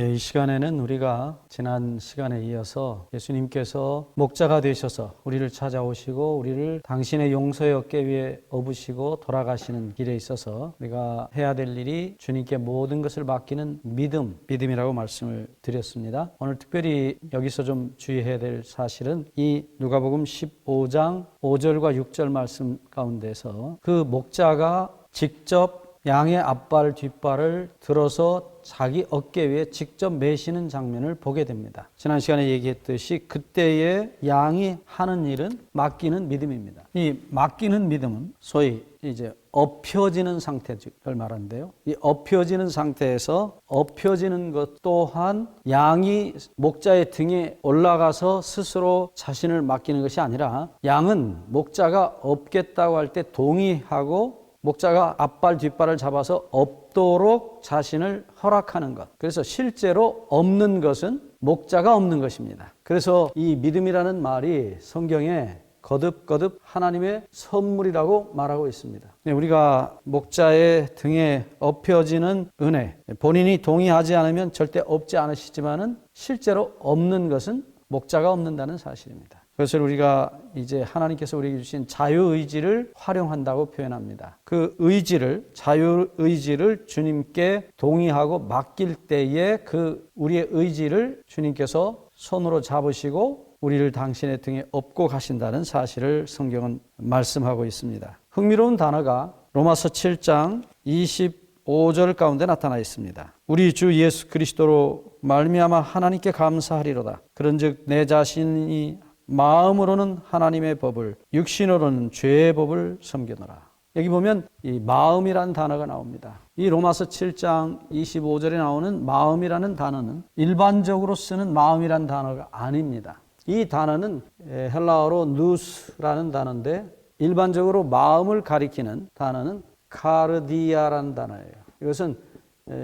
예, 이 시간에는 우리가 지난 시간에 이어서 예수님께서 목자가 되셔서 우리를 찾아오시고 우리를 당신의 용서의 어깨 위에 업으시고 돌아가시는 길에 있어서 우리가 해야 될 일이 주님께 모든 것을 맡기는 믿음, 믿음이라고 말씀을 드렸습니다. 오늘 특별히 여기서 좀 주의해야 될 사실은 이 누가복음 15장 5절과 6절 말씀 가운데서 그 목자가 직접 양의 앞발 뒷발을 들어서 자기 어깨 위에 직접 매시는 장면을 보게 됩니다. 지난 시간에 얘기했듯이 그때의 양이 하는 일은 맡기는 믿음입니다. 이 맡기는 믿음은 소위 이제 엎혀지는 상태를 말하는데요. 이 엎혀지는 상태에서 엎혀지는 것 또한 양이 목자의 등에 올라가서 스스로 자신을 맡기는 것이 아니라 양은 목자가 엎겠다고 할 때 동의하고 목자가 앞발 뒷발을 잡아서 없도록 자신을 허락하는 것. 그래서 실제로 없는 것은 목자가 없는 것입니다. 그래서 이 믿음이라는 말이 성경에 거듭거듭 하나님의 선물이라고 말하고 있습니다. 네, 우리가 목자의 등에 엎혀지는 은혜, 본인이 동의하지 않으면 절대 없지 않으시지만은 실제로 없는 것은 목자가 없는다는 사실입니다. 그것을 우리가 이제 하나님께서 우리에게 주신 자유의지를 활용한다고 표현합니다. 그 의지를, 자유의지를 주님께 동의하고 맡길 때에 그 우리의 의지를 주님께서 손으로 잡으시고 우리를 당신의 등에 업고 가신다는 사실을 성경은 말씀하고 있습니다. 흥미로운 단어가 로마서 7장 25절 가운데 나타나 있습니다. 우리 주 예수 그리스도로 말미암아 하나님께 감사하리로다. 그런즉 내 자신이 마음으로는 하나님의 법을 육신으로는 죄의 법을 섬기노라. 여기 보면 이 마음이라는 단어가 나옵니다. 이 로마서 7장 25절에 나오는 마음이라는 단어는 일반적으로 쓰는 마음이라는 단어가 아닙니다. 이 단어는 헬라어로 누스라는 단어인데 일반적으로 마음을 가리키는 단어는 카르디아라는 단어예요. 이것은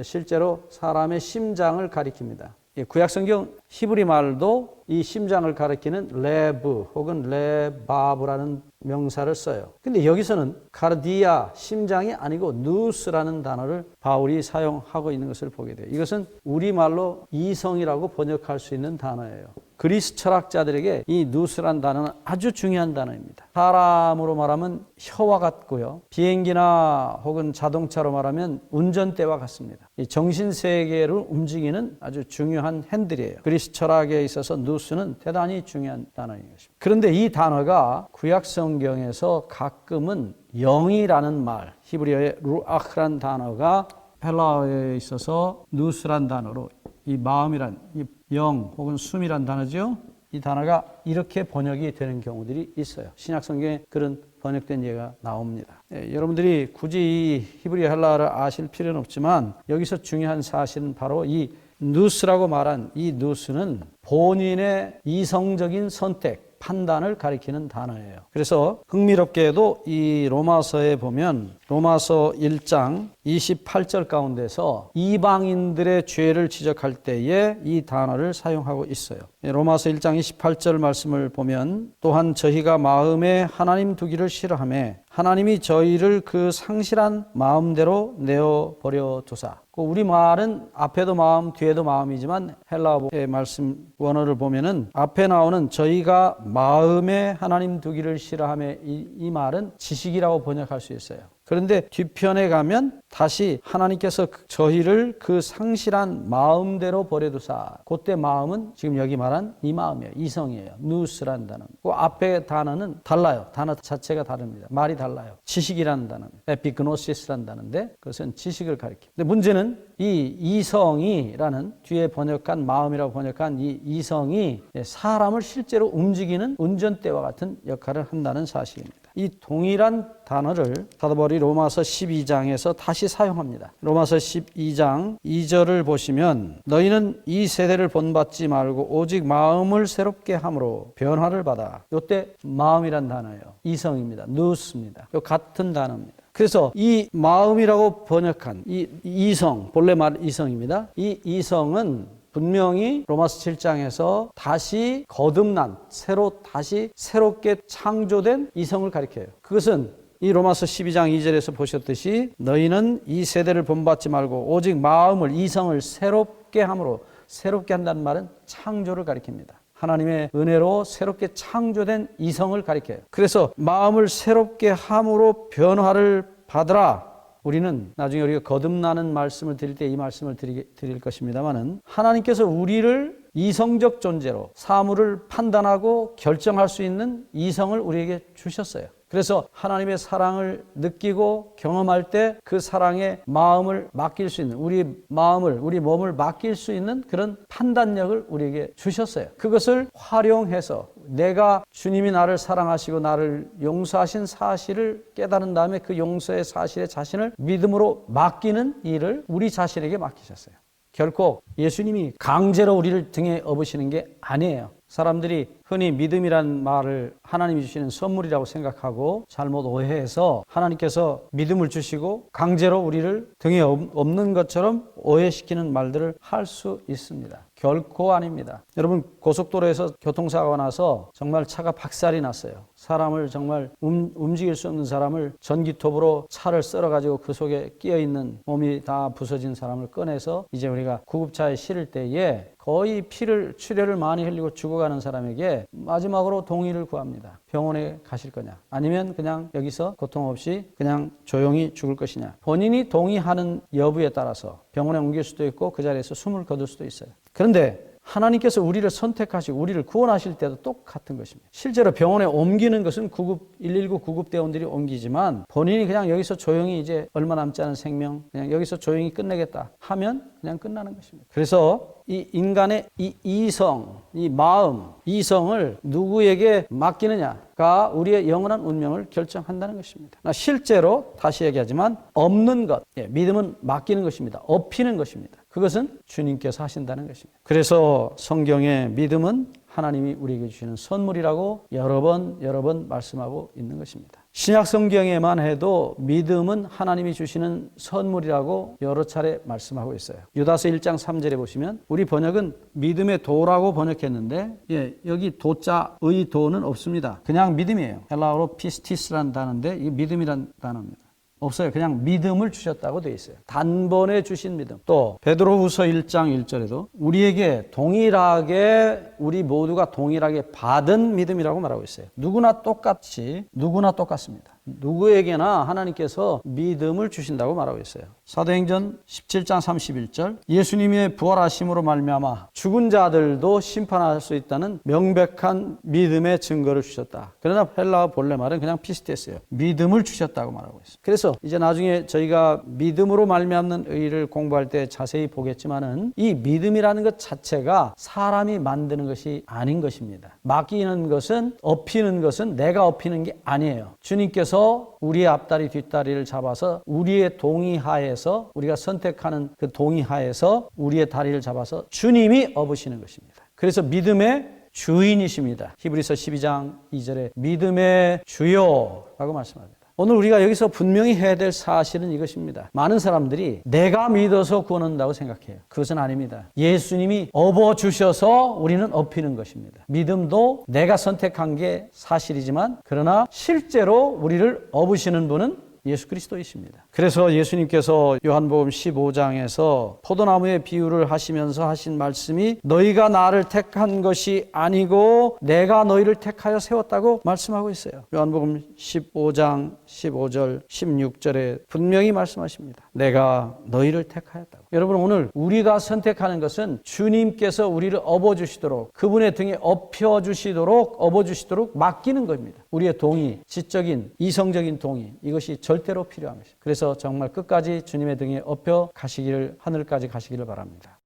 실제로 사람의 심장을 가리킵니다. 구약 성경 히브리 말도 이 심장을 가리키는 레브 혹은 레바브라는 명사를 써요. 근데 여기서는 카르디아 심장이 아니고 누스라는 단어를 바울이 사용하고 있는 것을 보게 돼요. 이것은 우리말로 이성이라고 번역할 수 있는 단어예요. 그리스 철학자들에게 이 누스란 단어는 아주 중요한 단어입니다. 사람으로 말하면 혀와 같고요. 비행기나 혹은 자동차로 말하면 운전대와 같습니다. 이 정신 세계를 움직이는 아주 중요한 핸들이에요. 그리스 철학에 있어서 누스는 대단히 중요한 단어인 것입니다. 그런데 이 단어가 구약 성경에서 가끔은 영이라는 말, 히브리어의 루아흐란 단어가 헬라어에 있어서 누스란 단어로 이 마음이란 이 영 혹은 숨이란 단어죠. 이 단어가 이렇게 번역이 되는 경우들이 있어요. 신약 성경에 그런 번역된 예가 나옵니다. 예, 여러분들이 굳이 이 히브리 헬라어를 아실 필요는 없지만 여기서 중요한 사실은 바로 이 누스라고 말한 이 누스는 본인의 이성적인 선택, 판단을 가리키는 단어예요. 그래서 흥미롭게도 이 로마서에 보면 로마서 1장 28절 가운데서 이방인들의 죄를 지적할 때에 이 단어를 사용하고 있어요. 로마서 1장 28절 말씀을 보면 또한 저희가 마음에 하나님 두기를 싫어함에 하나님이 저희를 그 상실한 마음대로 내어 버려 두사. 그 우리 말은 앞에도 마음, 뒤에도 마음이지만 헬라어의 말씀 원어를 보면은 앞에 나오는 저희가 마음에 하나님 두기를 싫어함에 이, 이 말은 지식이라고 번역할 수 있어요. 그런데 뒤편에 가면 다시 하나님께서 저희를 그 상실한 마음대로 버려두사. 그때 마음은 지금 여기 말한 이 마음이에요. 이성이에요. 누스라는 단어. 그 앞에 단어는 달라요. 단어 자체가 다릅니다. 말이 달라요. 지식이라는 단어입니다. 에피그노시스라는 단어인데 그것은 지식을 가리킵니다. 근데 문제는 이 이성이라는 뒤에 번역한 마음이라고 번역한 이 이성이 사람을 실제로 움직이는 운전대와 같은 역할을 한다는 사실입니다. 이 동일한 단어를 사도바울이 로마서 12장에서 다시 사용합니다. 로마서 12장 2절을 보시면 너희는 이 세대를 본받지 말고 오직 마음을 새롭게 함으로 변화를 받아. 요때 마음이란 단어예요. 이성입니다. 누스입니다. 요 같은 단어입니다. 그래서 이 마음이라고 번역한 이 이성, 본래 말 이성입니다. 이 이성은 분명히 로마서 7장에서 다시 거듭난 새로 다시 새롭게 창조된 이성을 가리켜요. 그것은 이 로마서 12장 2절에서 보셨듯이 너희는 이 세대를 본받지 말고 오직 마음을 이성을 새롭게 함으로 새롭게 한다는 말은 창조를 가리킵니다. 하나님의 은혜로 새롭게 창조된 이성을 가리켜요. 그래서 마음을 새롭게 함으로 변화를 받으라. 우리는 나중에 우리가 거듭나는 말씀을 드릴 때 이 말씀을 드리, 드릴 것입니다만은 하나님께서 우리를 이성적 존재로 사물을 판단하고 결정할 수 있는 이성을 우리에게 주셨어요. 그래서 하나님의 사랑을 느끼고 경험할 때 그 사랑의 마음을 맡길 수 있는 우리 마음을 우리 몸을 맡길 수 있는 그런 판단력을 우리에게 주셨어요. 그것을 활용해서 내가 주님이 나를 사랑하시고 나를 용서하신 사실을 깨달은 다음에 그 용서의 사실에 자신을 믿음으로 맡기는 일을 우리 자신에게 맡기셨어요. 결코 예수님이 강제로 우리를 등에 업으시는 게 아니에요. 사람들이 흔히 믿음이란 말을 하나님이 주시는 선물이라고 생각하고 잘못 오해해서 하나님께서 믿음을 주시고 강제로 우리를 등에 업는 것처럼 오해시키는 말들을 할 수 있습니다. 결코 아닙니다. 여러분 고속도로에서 교통사고가 나서 정말 차가 박살이 났어요. 사람을 정말 움, 움직일 수 없는 사람을 전기톱으로 차를 썰어가지고 그 속에 끼어 있는 몸이 다 부서진 사람을 꺼내서 이제 우리가 구급차에 실을 때에 거의 피를 출혈을 많이 흘리고 죽어가는 사람에게 마지막으로 동의를 구합니다. 병원에 가실 거냐? 아니면 그냥 여기서 고통 없이 그냥 조용히 죽을 것이냐? 본인이 동의하는 여부에 따라서 병원에 옮길 수도 있고 그 자리에서 숨을 거둘 수도 있어요. 그런데 하나님께서 우리를 선택하시고 우리를 구원하실 때도 똑같은 것입니다. 실제로 병원에 옮기는 것은 구급 119 구급 대원들이 옮기지만 본인이 그냥 여기서 조용히 이제 얼마 남지 않은 생명 그냥 여기서 조용히 끝내겠다 하면 그냥 끝나는 것입니다. 그래서 이 인간의 이 이성, 이 마음, 이성을 누구에게 맡기느냐가 우리의 영원한 운명을 결정한다는 것입니다. 실제로 다시 얘기하지만 없는 것, 예, 믿음은 맡기는 것입니다. 업히는 것입니다. 그것은 주님께서 하신다는 것입니다. 그래서 성경의 믿음은 하나님이 우리에게 주시는 선물이라고 여러 번 여러 번 말씀하고 있는 것입니다. 신약 성경에만 해도 믿음은 하나님이 주시는 선물이라고 여러 차례 말씀하고 있어요. 유다서 1장 3절에 보시면 우리 번역은 믿음의 도라고 번역했는데 예, 여기 도자의 도는 없습니다. 그냥 믿음이에요. 헬라어로 피스티스라는 단어인데 이 믿음이란 단어입니다. 없어요. 그냥 믿음을 주셨다고 되어 있어요. 단번에 주신 믿음. 또 베드로후서 1장 1절에도 우리에게 동일하게 우리 모두가 동일하게 받은 믿음이라고 말하고 있어요. 누구나 똑같이 누구나 똑같습니다. 누구에게나 하나님께서 믿음을 주신다고 말하고 있어요. 사도행전 17장 31절 예수님의 부활하심으로 말미암아 죽은 자들도 심판할 수 있다는 명백한 믿음의 증거를 주셨다. 그러나 헬라어 본래 말은 그냥 피스티했어요. 믿음을 주셨다고 말하고 있어요. 그래서 이제 나중에 저희가 믿음으로 말미암는 의를 공부할 때 자세히 보겠지만은 이 믿음이라는 것 자체가 사람이 만드는 것이 아닌 것입니다. 맡기는 것은 업히는 것은 내가 업히는 게 아니에요. 주님께서 우리의 앞다리 뒷다리를 잡아서 우리의 동의하에서 우리가 선택하는 그 동의하에서 우리의 다리를 잡아서 주님이 업으시는 것입니다. 그래서 믿음의 주인이십니다. 히브리서 12장 2절에 믿음의 주요라고 말씀합니다. 오늘 우리가 여기서 분명히 해야 될 사실은 이것입니다. 많은 사람들이 내가 믿어서 구원한다고 생각해요. 그것은 아닙니다. 예수님이 업어주셔서 우리는 업히는 것입니다. 믿음도 내가 선택한 게 사실이지만 그러나 실제로 우리를 업으시는 분은 예수 그리스도이십니다. 그래서 예수님께서 요한복음 15장에서 포도나무의 비유를 하시면서 하신 말씀이 너희가 나를 택한 것이 아니고 내가 너희를 택하여 세웠다고 말씀하고 있어요. 요한복음 15장 15절 16절에 분명히 말씀하십니다. 내가 너희를 택하였다고. 여러분 오늘 우리가 선택하는 것은 주님께서 우리를 업어 주시도록 그분의 등에 업혀 주시도록 업어 주시도록 맡기는 겁니다. 우리의 동의, 지적인 이성적인 동의 이것이 절대로 필요한 것입니다. 그래서 정말 끝까지 주님의 등에 업혀 가시기를 하늘까지 가시기를 바랍니다.